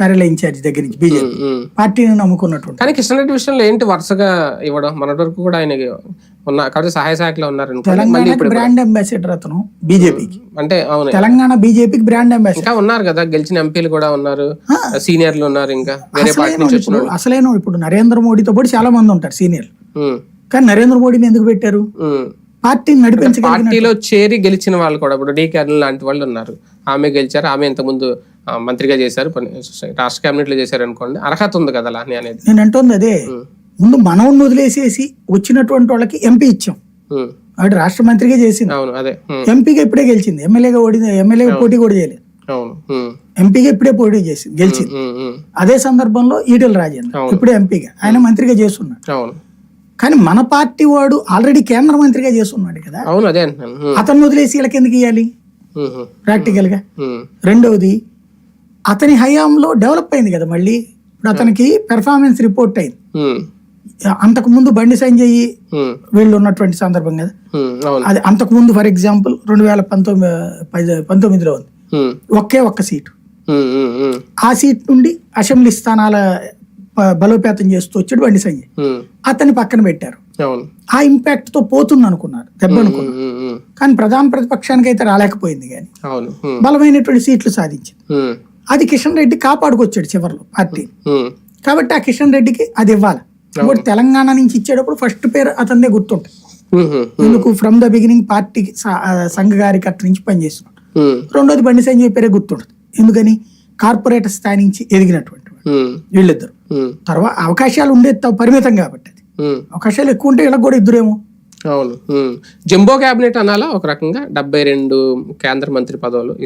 పేరల incharge దగ్గర నుంచి BJP. పార్టీని నమ్ముకున్నటువంటి కానీ కిషన్ రెడ్డి విషయంలో ఏంటి వరుసగా ఇవ్వడం? మొన్నటి వరకు కూడా ఆయనకి ఉన్న కాబట్టి సహాయ శాఖలో ఉన్నారు బ్రాండ్ అంబాసిడర్ అతను బీజేపీకి. అంటే అవును. తెలంగాణ బీజేపీకి బ్రాండ్ అంబాసిడర్. ఇంకా ఉన్నారు కదా గెలిచిన ఎంపీలు కూడా ఉన్నారు సీనియర్లు ఉన్నారు ఇంకా వేరే పార్టీ నుంచి వచ్చిన ఇప్పుడు అసలైన ఇప్పుడు నరేంద్ర మోడీతో పాటు చాలా మంది ఉంటారు సీనియర్ ఉమ్, కానీ నరేంద్ర మోడీని ఎందుకు పెట్టారు. పార్టీని నడిపించగలిగిన పార్టీలో చేరి గెలిచిన వాళ్ళు కూడా ఇప్పుడు డి లాంటి వాళ్ళు ఉన్నారు. ఆమె గెలిచారు ఆమె ఇంతకుముందు మంత్రిగా చేశారు. రాష్ట్ర కేబినెట్లో చేశారు అనుకోండి. అర్హత ఉంది కదా అనేది. నేను అంటుంది అదే. ముందు మనవుని వదిలేసేసి వచ్చినటువంటి వాళ్ళకి ఎంపీ ఇచ్చాం. ఆవిడ రాష్ట్ర మంత్రిగా చేసింది. అవును అదే. ఎంపీగా ఇప్పుడే గెలిచింది. ఎమ్మెల్యేగా ఓడింది ఎమ్మెల్యేగా పోటీ కూడా చేయలేదు. ఎంపీగా ఇప్పుడే పోటీ చేసింది గెలిచింది. అదే సందర్భంలో ఈటెల రాజేంద్ర ఇప్పుడే ఎంపీగా. ఆయన మంత్రిగా చేస్తున్నాడు. కానీ మన పార్టీ వాడు ఆల్రెడీ కేంద్ర మంత్రిగా చేస్తున్నాడు కదా. అవును అదే అతను వదిలేసి వీళ్ళకి ఎందుకు ఇవ్వాలి ప్రాక్టికల్గా. రెండవది అతని హయాంలో డెవలప్ అయింది కదా మళ్ళీ. ఇప్పుడు అతనికి పెర్ఫార్మెన్స్ రిపోర్ట్ అయింది. ఉమ్, అంతకు ముందు బండి సంజయ్ ఉమ్, వీళ్ళు ఉన్నటువంటి సందర్భం కదా. అది అంతకు ముందు ఫర్ ఎగ్జాంపుల్ రెండు వేల పంతొమ్మిది పంతొమ్మిదిలో ఉంది. ఒకే ఒక్క సీటు ఆ సీట్ నుండి అసెంబ్లీ స్థానాల బలోపేతం చేస్తూ వచ్చాడు బండి సంజయ్ అతన్ని పక్కన పెట్టారు. ఆ ఇంపాక్ట్తో పోతుంది అనుకున్నారు దెబ్బ అనుకున్నారు. కానీ ప్రధాన ప్రతిపక్షానికి అయితే రాలేకపోయింది కానీ. బలమైనటువంటి సీట్లు సాధించింది. అది కిషన్ రెడ్డి కాపాడుకొచ్చాడు చివరిలో పార్టీ. కాబట్టి ఆ కిషన్ రెడ్డికి అది ఇవ్వాలి. ఇప్పుడు తెలంగాణ నుంచి ఇచ్చేటప్పుడు ఫస్ట్ పేరు అతనిదే గుర్తుంటుంది. ఉమ్, ఎందుకు? ఫ్రమ్ ద బిగినింగ్ ఆ సంఘ కార్యకర్త నుంచి పనిచేస్తున్నాడు. రెండోది బండి సంజయ్ పేరే గుర్తుంటుంది. ఎందుకని? కార్పొరేటర్ స్థాయి నుంచి ఎదిగినటువంటి వీళ్ళిద్దరు. తర్వాత అవకాశాలు ఉండేది త- పరిమితం కాబట్టి అది. అవకాశాలు ఎక్కువ ఉంటే వీళ్ళకి కూడా ఇద్దరేమో. అవును. జంబో క్యాబినెట్ అనాలా? ఒక రకంగా డెబ్బై రెండు కేంద్ర మంత్రి పదవులు